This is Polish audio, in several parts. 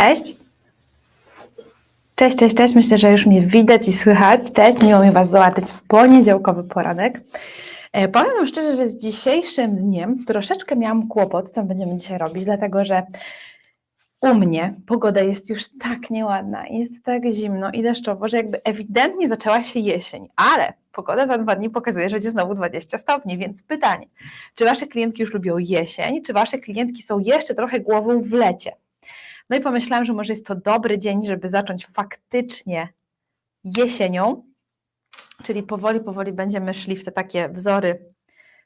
Cześć. Cześć, cześć, cześć. Myślę, że już mnie widać i słychać. Cześć, miło mi Was zobaczyć w poniedziałkowy poranek. E, Powiem Wam szczerze, że z dzisiejszym dniem troszeczkę miałam kłopot, co będziemy dzisiaj robić, dlatego że u mnie pogoda jest już tak nieładna, jest tak zimno i deszczowo, że jakby ewidentnie zaczęła się jesień, ale pogoda za dwa dni pokazuje, że będzie znowu 20 stopni, więc pytanie, czy Wasze klientki już lubią jesień, czy Wasze klientki są jeszcze trochę głową w lecie? No i pomyślałam, że może jest to dobry dzień, żeby zacząć faktycznie jesienią, czyli powoli, powoli będziemy szli w te takie wzory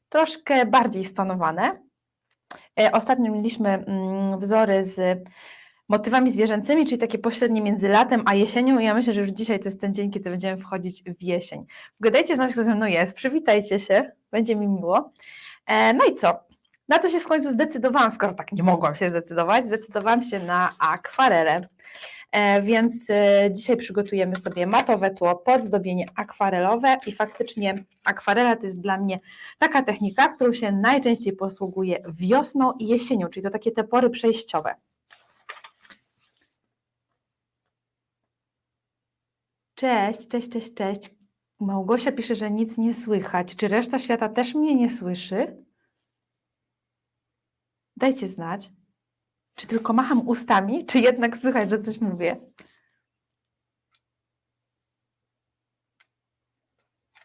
troszkę bardziej stonowane. E, Ostatnio mieliśmy mm, wzory z motywami zwierzęcymi, czyli takie pośrednie między latem a jesienią i ja myślę, że już dzisiaj to jest ten dzień, kiedy będziemy wchodzić w jesień. Gadajcie znać, kto ze mną jest, przywitajcie się, będzie mi miło. E, No i co? Na co się w końcu zdecydowałam, skoro tak nie mogłam się zdecydować, zdecydowałam się na akwarelę. E, Więc e, dzisiaj przygotujemy sobie matowe tło pod zdobienie akwarelowe i faktycznie akwarela to jest dla mnie taka technika, którą się najczęściej posługuje wiosną i jesienią, czyli to takie te pory przejściowe. Cześć, cześć, cześć, cześć. Małgosia pisze, że nic nie słychać. Czy reszta świata też mnie nie słyszy? Dajcie znać. Czy tylko macham ustami, czy jednak słychać, że coś mówię?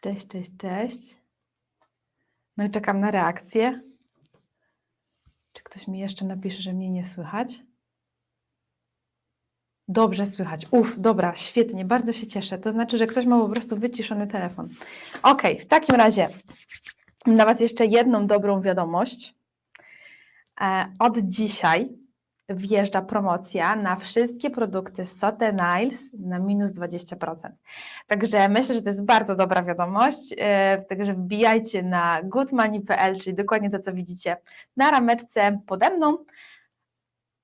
Cześć, cześć, cześć. No i czekam na reakcję. Czy ktoś mi jeszcze napisze, że mnie nie słychać? Dobrze słychać. Uf, dobra, świetnie, bardzo się cieszę. To znaczy, że ktoś ma po prostu wyciszony telefon. Ok, w takim razie mam dla Was jeszcze jedną dobrą wiadomość. E, Od dzisiaj wjeżdża promocja na wszystkie produkty Sote Niles na minus 20%. Także myślę, że to jest bardzo dobra wiadomość. e, Także wbijajcie na goodmoney.pl, czyli dokładnie to, co widzicie na rameczce pode mną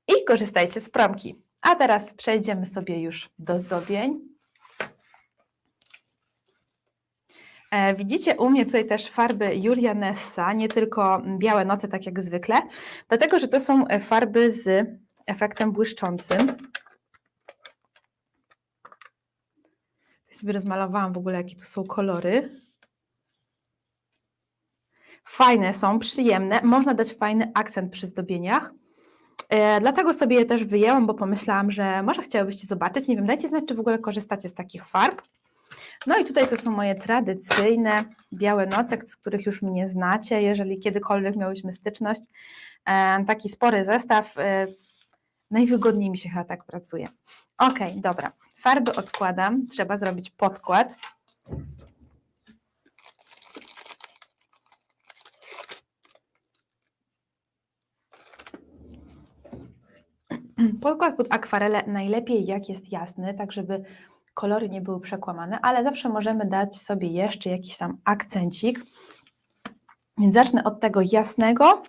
i korzystajcie z promki. A teraz przejdziemy sobie już do zdobień. E, Widzicie u mnie tutaj też farby Julia Nessa, nie tylko białe noce, tak jak zwykle, dlatego że to są e, farby z efektem błyszczącym. Ja sobie rozmalowałam w ogóle, jakie tu są kolory. Fajne są, przyjemne, można dać fajny akcent przy zdobieniach. E, Dlatego sobie je też wyjęłam, bo pomyślałam, że może chciałybyście zobaczyć. Nie wiem, dajcie znać, czy w ogóle korzystacie z takich farb. No i tutaj to są moje tradycyjne białe noce, z których już mnie znacie, jeżeli kiedykolwiek miałyśmy styczność. E, Taki spory zestaw. e, Najwygodniej mi się chyba tak pracuje. Ok, dobra. Farby odkładam. Trzeba zrobić podkład. Podkład pod akwarelę najlepiej jak jest jasny, tak żeby kolory nie były przekłamane, ale zawsze możemy dać sobie jeszcze jakiś tam akcencik. Więc zacznę od tego jasnego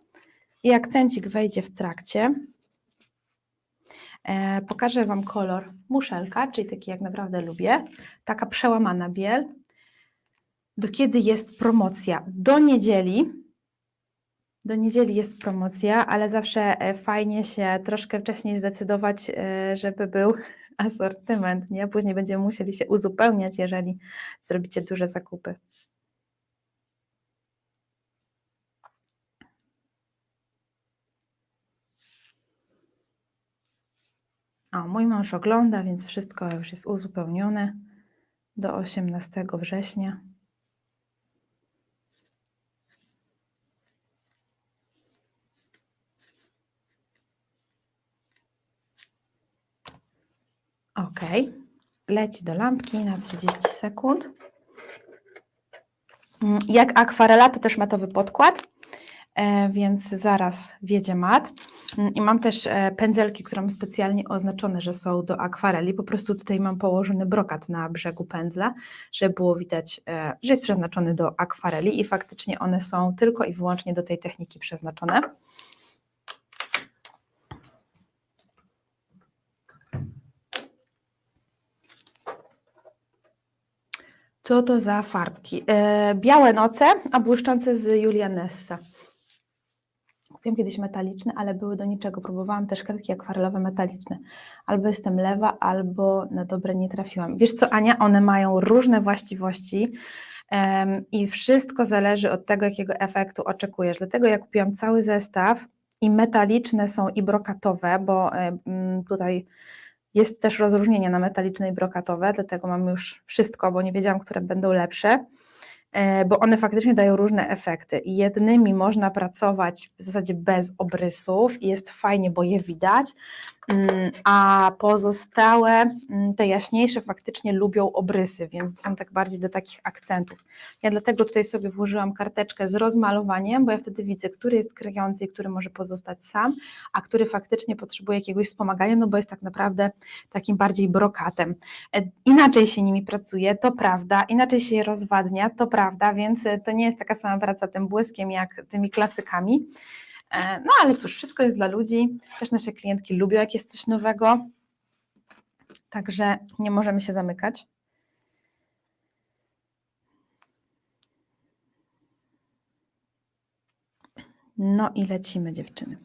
i akcencik wejdzie w trakcie. E, pokażę Wam kolor muszelka, czyli taki jak naprawdę lubię. Taka przełamana biel. Do kiedy jest promocja? Do niedzieli. Do niedzieli jest promocja, ale zawsze e, fajnie się troszkę wcześniej zdecydować, e, żeby był asortyment, nie? Później będziemy musieli się uzupełniać, jeżeli zrobicie duże zakupy. O, mój mąż ogląda, więc wszystko już jest uzupełnione do 18 września. Ok, leci do lampki na 30 sekund. Mm, Jak akwarela, to też matowy podkład, e, więc zaraz wiedzie mat. Mm, I mam też e, pędzelki, które mam specjalnie oznaczone, że są do akwareli. Po prostu tutaj mam położony brokat na brzegu pędzla, żeby było widać, e, że jest przeznaczony do akwareli i faktycznie one są tylko i wyłącznie do tej techniki przeznaczone. Co to za farbki? E, białe noce, a błyszczące z Julia Nessa. Kupiłam kiedyś metaliczne, ale były do niczego. Próbowałam też kredki akwarelowe metaliczne. Albo jestem lewa, albo na dobre nie trafiłam. Wiesz co, Ania, one mają różne właściwości em, i wszystko zależy od tego, jakiego efektu oczekujesz. Dlatego ja kupiłam cały zestaw i metaliczne są i brokatowe, bo tutaj jest też rozróżnienie na metaliczne i brokatowe, dlatego mam już wszystko, bo nie wiedziałam, które będą lepsze e, bo one faktycznie dają różne efekty. Jednymi można pracować w zasadzie bez obrysów i jest fajnie, bo je widać, a pozostałe, mm, te jaśniejsze, faktycznie lubią obrysy, więc są tak bardziej do takich akcentów. Ja dlatego tutaj sobie włożyłam karteczkę z rozmalowaniem, bo ja wtedy widzę, który jest kryjący i który może pozostać sam, a który faktycznie potrzebuje jakiegoś wspomagania, no bo jest tak naprawdę takim bardziej brokatem. E, Inaczej się nimi pracuje, to prawda, inaczej się je rozwadnia, to prawda, więc e, to nie jest taka sama praca tym błyskiem jak tymi klasykami. E, No ale cóż, wszystko jest dla ludzi, też nasze klientki lubią, jak jest coś nowego, także nie możemy się zamykać. No i lecimy dziewczyny.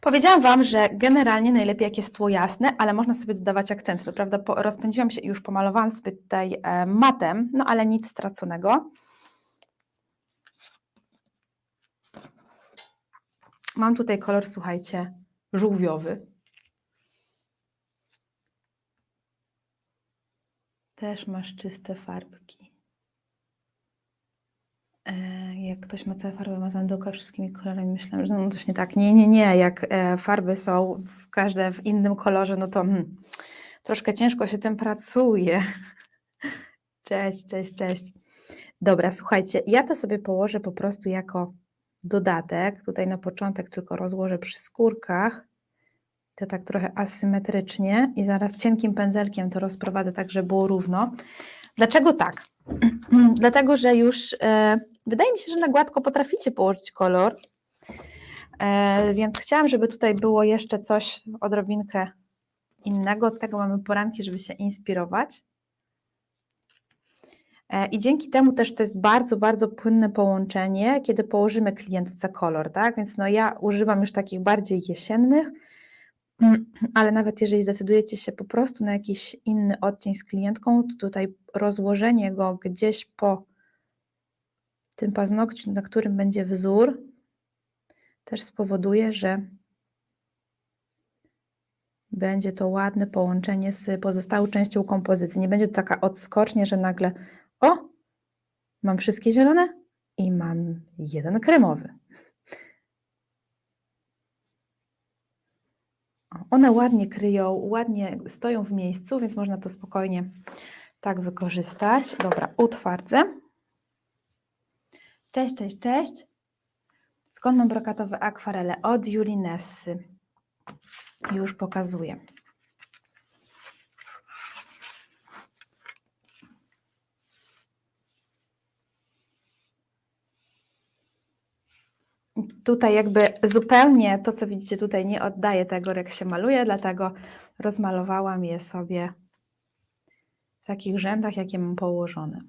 Powiedziałam Wam, że generalnie najlepiej jak jest tło jasne, ale można sobie dodawać akcenty. To prawda, rozpędziłam się i już pomalowałam sobie tutaj e, matem, no ale nic straconego. Mam tutaj kolor, słuchajcie, żółwiowy. Też masz czyste farbki. E, Jak ktoś ma całe farby mazandoka wszystkimi kolorami, myślałam, że no coś nie tak. Nie, nie, nie. Jak e, farby są w każde w innym kolorze, no to hmm, troszkę ciężko się tym pracuje. Cześć, cześć, cześć. Dobra, słuchajcie, ja to sobie położę po prostu jako dodatek. Tutaj na początek tylko rozłożę przy skórkach. To tak trochę asymetrycznie i zaraz cienkim pędzelkiem to rozprowadzę tak, żeby było równo. Dlaczego tak? Dlatego, że już e, wydaje mi się, że na gładko potraficie położyć kolor, e, więc chciałam, żeby tutaj było jeszcze coś, odrobinkę innego. Od tego mamy poranki, żeby się inspirować. E, I dzięki temu też to jest bardzo, bardzo płynne połączenie, kiedy położymy klientce kolor, tak? Więc no ja używam już takich bardziej jesiennych, ale nawet jeżeli zdecydujecie się po prostu na jakiś inny odcień z klientką, to tutaj rozłożenie go gdzieś po tym paznokciu, na którym będzie wzór, też spowoduje, że będzie to ładne połączenie z pozostałą częścią kompozycji. Nie będzie to taka odskocznie, że nagle o, mam wszystkie zielone i mam jeden kremowy. One ładnie kryją, ładnie stoją w miejscu, więc można to spokojnie tak wykorzystać. Dobra, utwardzę. Cześć, cześć, cześć. Skąd mam brokatowe akwarele? Od Julii Nessy. Już pokazuję. Tutaj jakby zupełnie to, co widzicie tutaj, nie oddaje tego, jak się maluje, dlatego rozmalowałam je sobie w takich rzędach, jakie mam położone.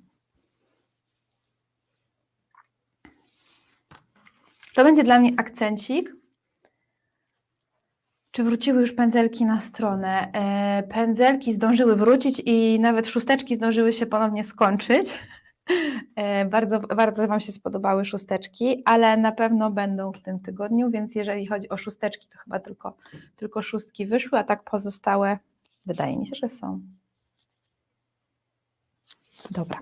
To będzie dla mnie akcencik. Czy wróciły już pędzelki na stronę? E, pędzelki zdążyły wrócić i nawet szósteczki zdążyły się ponownie skończyć. E, Bardzo, bardzo Wam się spodobały szósteczki, ale na pewno będą w tym tygodniu, więc jeżeli chodzi o szósteczki, to chyba tylko, tylko szóstki wyszły, a tak pozostałe wydaje mi się, że są. Dobra.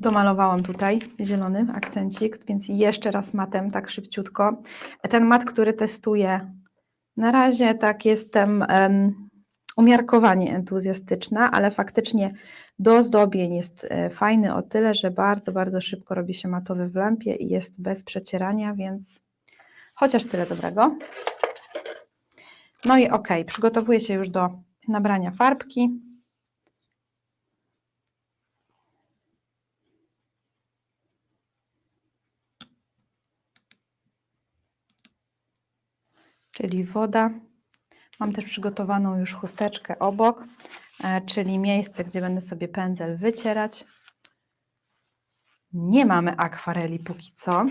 Domalowałam tutaj zielony akcencik, więc jeszcze raz matem, tak szybciutko. Ten mat, który testuję, na razie tak jestem em, umiarkowanie entuzjastyczna, ale faktycznie do zdobień jest e, fajny o tyle, że bardzo, bardzo szybko robi się matowy w lampie i jest bez przecierania, więc chociaż tyle dobrego. No i ok, przygotowuję się już do nabrania farbki. Czyli woda. Mam też przygotowaną już chusteczkę obok, e, czyli miejsce, gdzie będę sobie pędzel wycierać. nie mamy akwareli póki co.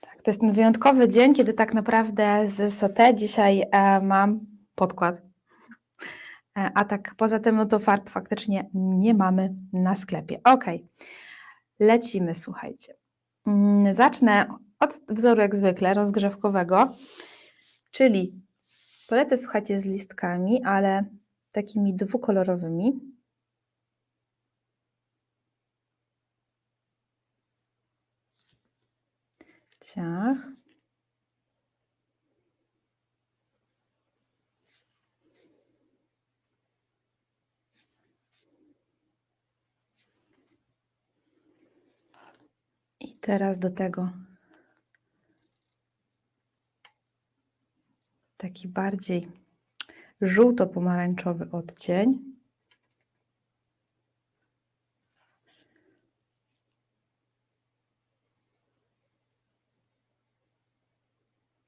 Tak, to jest ten wyjątkowy dzień, kiedy tak naprawdę z Sote dzisiaj e, mam podkład. E, a tak poza tym, no to farb faktycznie nie mamy na sklepie. Ok, lecimy, słuchajcie. Mm, Zacznę od wzoru jak zwykle rozgrzewkowego, czyli polecę, słuchajcie, z listkami, ale takimi dwukolorowymi. Ciach. I teraz do tego taki bardziej żółto-pomarańczowy odcień.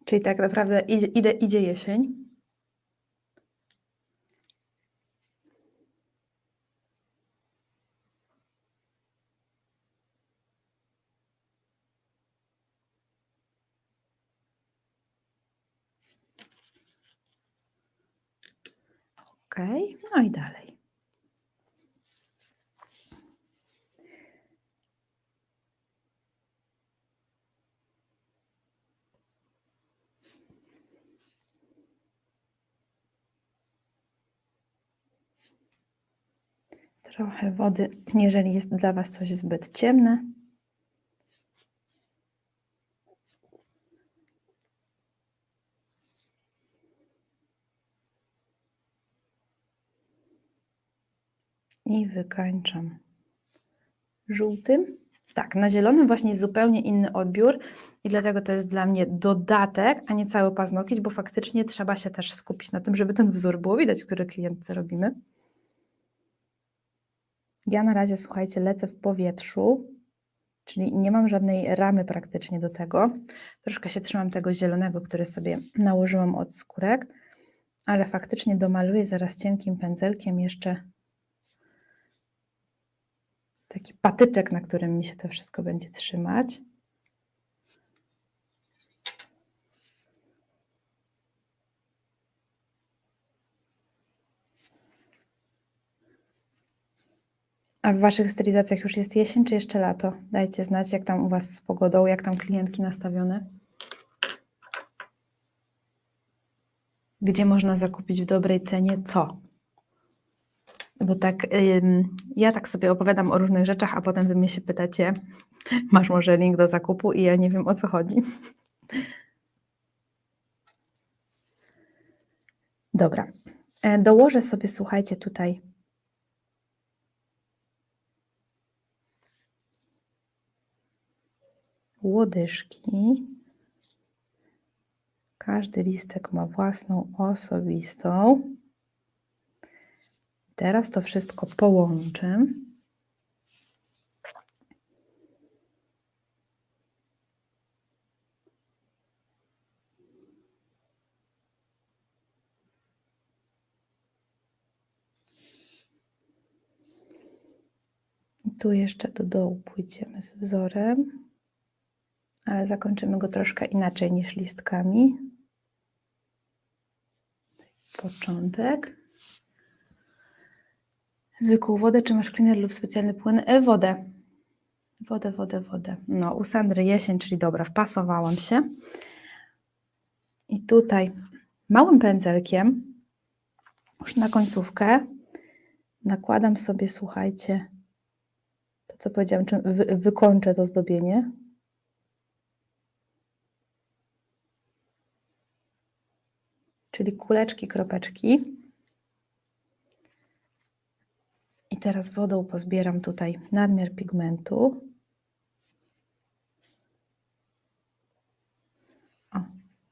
Czyli tak naprawdę idzie, idzie, idzie jesień. Ok, no i dalej. Trochę wody, jeżeli jest dla Was coś zbyt ciemne. I wykańczam żółtym. Tak, na zielonym właśnie jest zupełnie inny odbiór i dlatego to jest dla mnie dodatek, a nie cały paznokieć, bo faktycznie trzeba się też skupić na tym, żeby ten wzór było widać, który klientce robimy. Ja na razie, słuchajcie, lecę w powietrzu, czyli nie mam żadnej ramy praktycznie do tego. Troszkę się trzymam tego zielonego, który sobie nałożyłam od skórek, ale faktycznie domaluję zaraz cienkim pędzelkiem jeszcze taki patyczek, na którym mi się to wszystko będzie trzymać. A w Waszych stylizacjach już jest jesień, czy jeszcze lato? Dajcie znać, jak tam u Was z pogodą, jak tam klientki nastawione. Gdzie można zakupić w dobrej cenie co? Bo tak, ja tak sobie opowiadam o różnych rzeczach, a potem Wy mnie się pytacie, masz może link do zakupu i ja nie wiem o co chodzi. Dobra, e, dołożę sobie, słuchajcie, tutaj łodyżki. Każdy listek ma własną osobistą. Teraz to wszystko połączę. Tu jeszcze do dołu pójdziemy z wzorem, ale zakończymy go troszkę inaczej niż listkami. Początek zwykłą wodę, czy masz cleaner lub specjalny płyn? E, wodę. Wodę, wodę, wodę. No, u Sandry jesień, czyli dobra, wpasowałam się. I tutaj małym pędzelkiem, już na końcówkę, nakładam sobie, słuchajcie, to co powiedziałam, czym wy, wykończę to zdobienie. Czyli kuleczki, kropeczki. I teraz wodą pozbieram tutaj nadmiar pigmentu. O,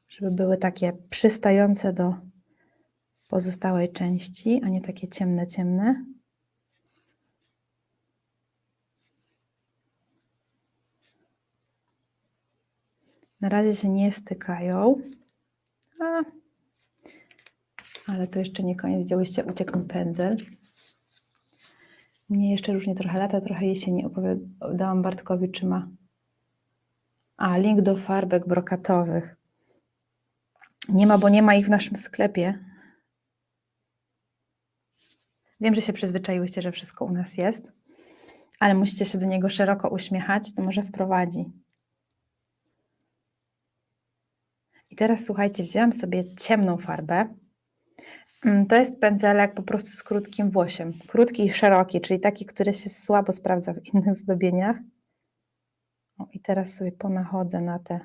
żeby były takie przystające do pozostałej części, a nie takie ciemne, ciemne. Na razie się nie stykają. A, ale to jeszcze nie koniec, widziałyście, uciekł pędzel. Mnie jeszcze różnie trochę lata, trochę jesieni. Opowiadałam Bartkowi, czy ma. A, link do farbek brokatowych. Nie ma, bo nie ma ich w naszym sklepie. Wiem, że się przyzwyczaiłyście, że wszystko u nas jest, ale musicie się do niego szeroko uśmiechać, to może wprowadzi. I teraz słuchajcie, wzięłam sobie ciemną farbę. Mm, To jest pędzelek po prostu z krótkim włosiem. Krótki i szeroki, czyli taki, który się słabo sprawdza w innych zdobieniach. O, I teraz sobie ponachodzę na te,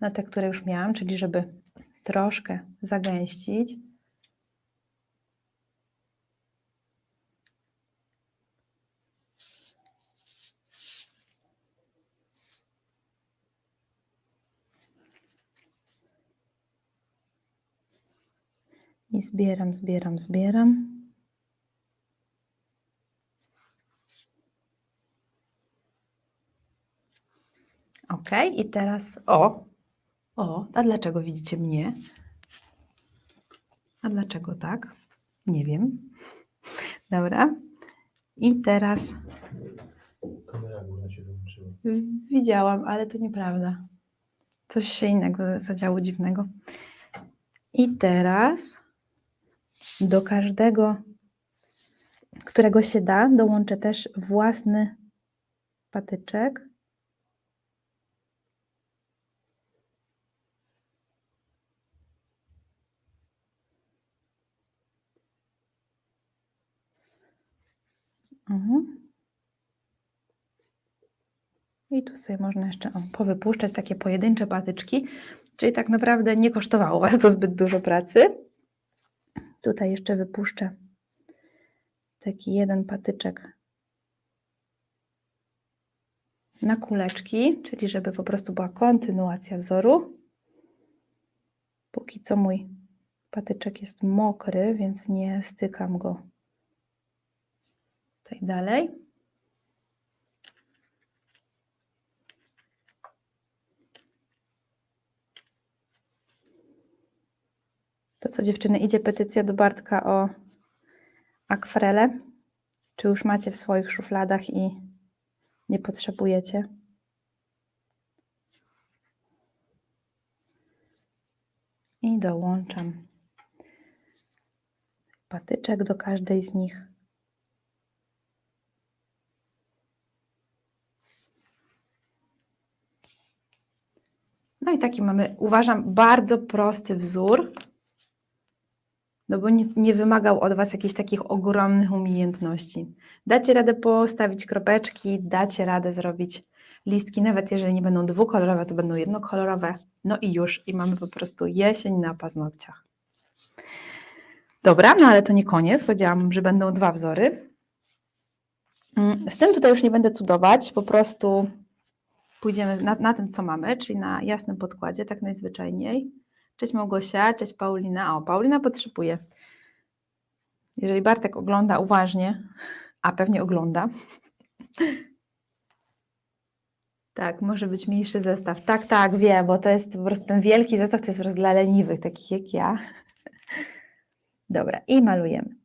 na te, które już miałam, czyli żeby troszkę zagęścić. I zbieram, zbieram, zbieram. Ok, i teraz o, o, a dlaczego widzicie mnie? A dlaczego tak? Nie wiem. Dobra. I teraz Kamera górna się wyłączyła. widziałam, ale to nieprawda. Coś się innego zadziało dziwnego. I teraz do każdego, którego się da, dołączę też własny patyczek. Mhm. I tu sobie można jeszcze o, powypuszczać takie pojedyncze patyczki, czyli tak naprawdę nie kosztowało Was to zbyt dużo pracy. Tutaj jeszcze wypuszczę taki jeden patyczek na kuleczki, czyli żeby po prostu była kontynuacja wzoru. Póki co mój patyczek jest mokry, więc nie stykam go tutaj dalej. To co dziewczyny, idzie petycja do Bartka o akwarele? Czy już macie w swoich szufladach i nie potrzebujecie? I dołączam patyczek do każdej z nich. No i taki mamy, uważam, bardzo prosty wzór. No bo nie, nie wymagał od Was jakichś takich ogromnych umiejętności. Dacie radę postawić kropeczki, dacie radę zrobić listki, nawet jeżeli nie będą dwukolorowe, to będą jednokolorowe. No i już, i mamy po prostu jesień na paznokciach. Dobra, no ale to nie koniec. Powiedziałam, że będą dwa wzory. Mm, Z tym tutaj już nie będę cudować, po prostu pójdziemy na, na tym, co mamy, czyli na jasnym podkładzie, tak najzwyczajniej. Cześć Małgosia, cześć Paulina. O, Paulina potrzebuje. Jeżeli Bartek ogląda uważnie, a pewnie ogląda. Tak, może być mniejszy zestaw. Tak, tak, wiem, bo to jest po prostu ten wielki zestaw, to jest po prostu dla leniwych, takich jak ja. Dobra, i malujemy.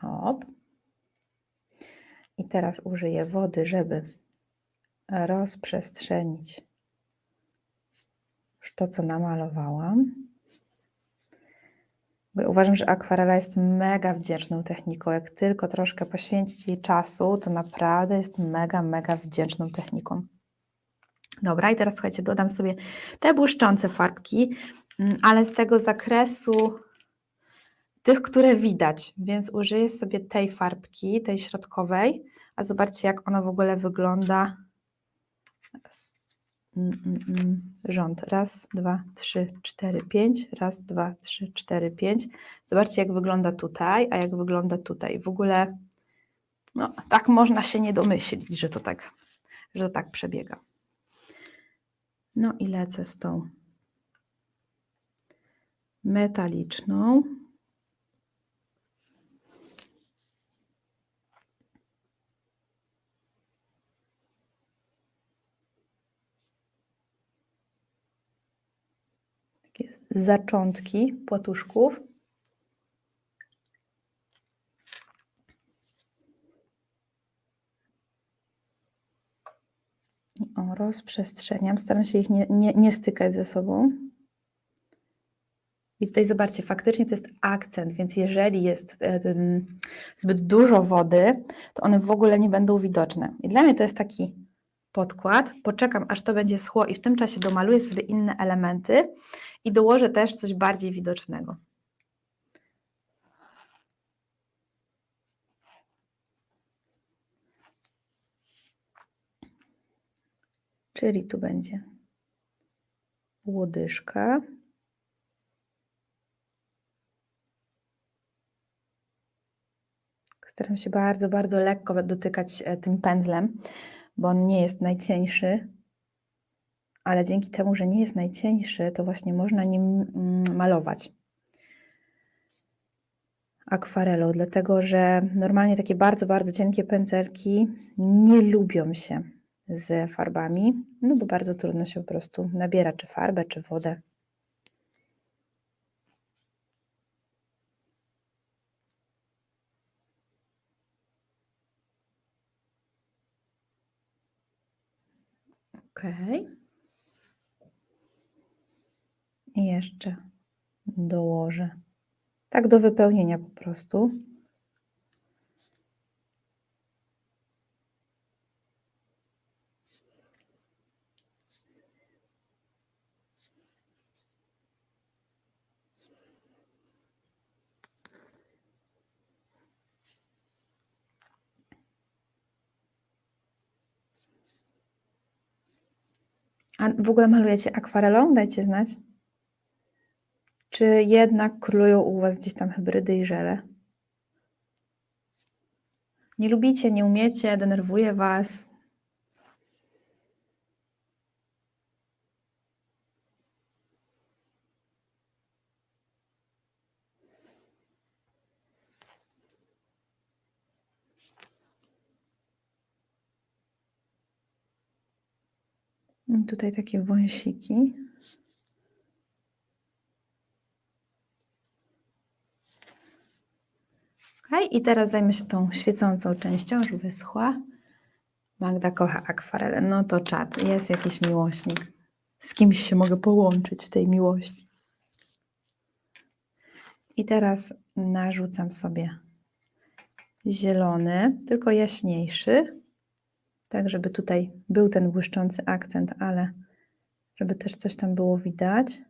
Hop. I teraz użyję wody, żeby rozprzestrzenić to, co namalowałam. Uważam, że akwarela jest mega wdzięczną techniką. Jak tylko troszkę poświęcić jej czasu, to naprawdę jest mega, mega wdzięczną techniką. Dobra, i teraz słuchajcie, dodam sobie te błyszczące farbki, mm, ale z tego zakresu tych, które widać, więc użyję sobie tej farbki, tej środkowej, a zobaczcie, jak ona w ogóle wygląda. Mm, mm, mm, rząd. Raz, dwa, trzy, cztery, pięć. Raz, dwa, trzy, cztery, pięć. Zobaczcie, jak wygląda tutaj, a jak wygląda tutaj. W ogóle, no, tak można się nie domyślić, że to tak, że to tak przebiega. No i lecę z tą metaliczną. takie zaczątki płatuszków. O, rozprzestrzeniam. Staram się ich nie, nie, nie stykać ze sobą. I tutaj zobaczcie, faktycznie to jest akcent, więc jeżeli jest tym, zbyt dużo wody, to one w ogóle nie będą widoczne. I dla mnie to jest taki podkład. Poczekam, aż to będzie schło i w tym czasie domaluję sobie inne elementy i dołożę też coś bardziej widocznego. Czyli tu będzie łodyżka. Staram się bardzo, bardzo lekko dotykać e, tym pędzlem, bo on nie jest najcieńszy, ale dzięki temu, że nie jest najcieńszy, to właśnie można nim mm, malować akwarelą, dlatego że normalnie takie bardzo, bardzo cienkie pędzelki nie lubią się z farbami, no bo bardzo trudno się po prostu nabiera czy farbę, czy wodę. Ok. Jeszcze dołożę. Tak do wypełnienia po prostu. A w ogóle malujecie akwarelą? Dajcie znać. Czy jednak królują u Was gdzieś tam hybrydy i żele? Nie lubicie, nie umiecie, denerwuje Was? Tutaj takie wąsiki. Ok, i teraz zajmę się tą świecącą częścią, już wyschła. Magda kocha akwarele. No to czad, jest jakiś miłośnik. Z kimś się mogę połączyć w tej miłości. I teraz narzucam sobie zielony, tylko jaśniejszy, tak żeby tutaj był ten błyszczący akcent, ale żeby też coś tam było widać.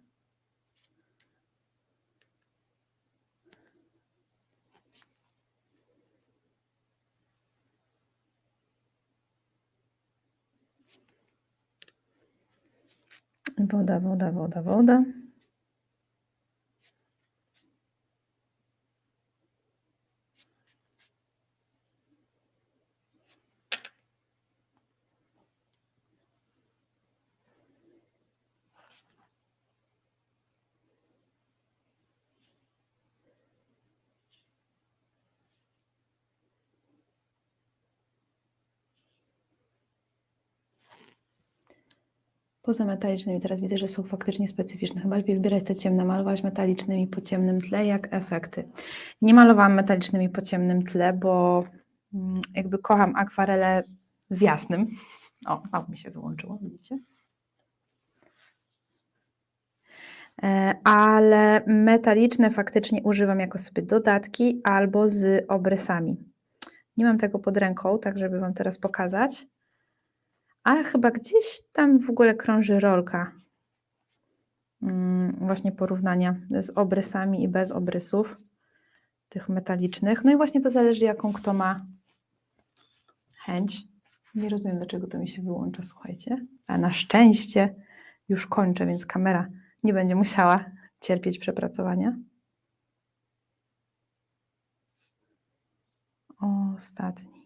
Woda, woda, woda, woda. Poza metalicznymi, teraz widzę, że są faktycznie specyficzne. Chyba lepiej wybierać te ciemne, malować metalicznymi po ciemnym tle, jak efekty. Nie malowałam metalicznymi po ciemnym tle, bo mm, jakby kocham akwarele z jasnym. O, znowu mi się wyłączyło, widzicie? E, Ale metaliczne faktycznie używam jako sobie dodatki albo z obrysami. Nie mam tego pod ręką, tak żeby Wam teraz pokazać. Ale chyba gdzieś tam w ogóle krąży rolka mm, właśnie porównania z obrysami i bez obrysów tych metalicznych. No i właśnie to zależy, jaką kto ma chęć. Nie rozumiem, dlaczego to mi się wyłącza, słuchajcie. A na szczęście już kończę, więc kamera nie będzie musiała cierpieć przepracowania. Ostatni.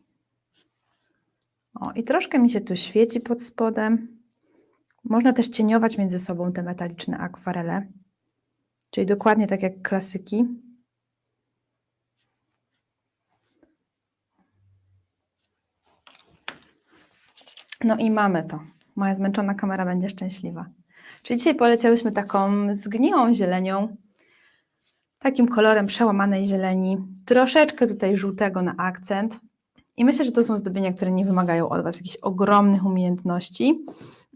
O, i troszkę mi się tu świeci pod spodem. Można też cieniować między sobą te metaliczne akwarele, czyli dokładnie tak jak klasyki. No i mamy to. Moja zmęczona kamera będzie szczęśliwa. Czyli dzisiaj poleciałyśmy taką zgniłą zielenią, takim kolorem przełamanej zieleni, troszeczkę tutaj żółtego na akcent. I myślę, że to są zdobienia, które nie wymagają od Was jakichś ogromnych umiejętności.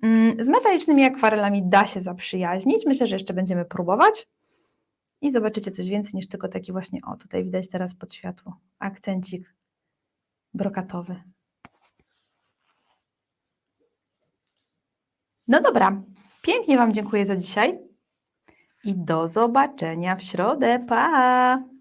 Mm, Z metalicznymi akwarelami da się zaprzyjaźnić. Myślę, że jeszcze będziemy próbować. I zobaczycie coś więcej niż tylko taki właśnie, o tutaj widać teraz pod światło, akcencik brokatowy. No dobra, pięknie Wam dziękuję za dzisiaj i do zobaczenia w środę. Pa!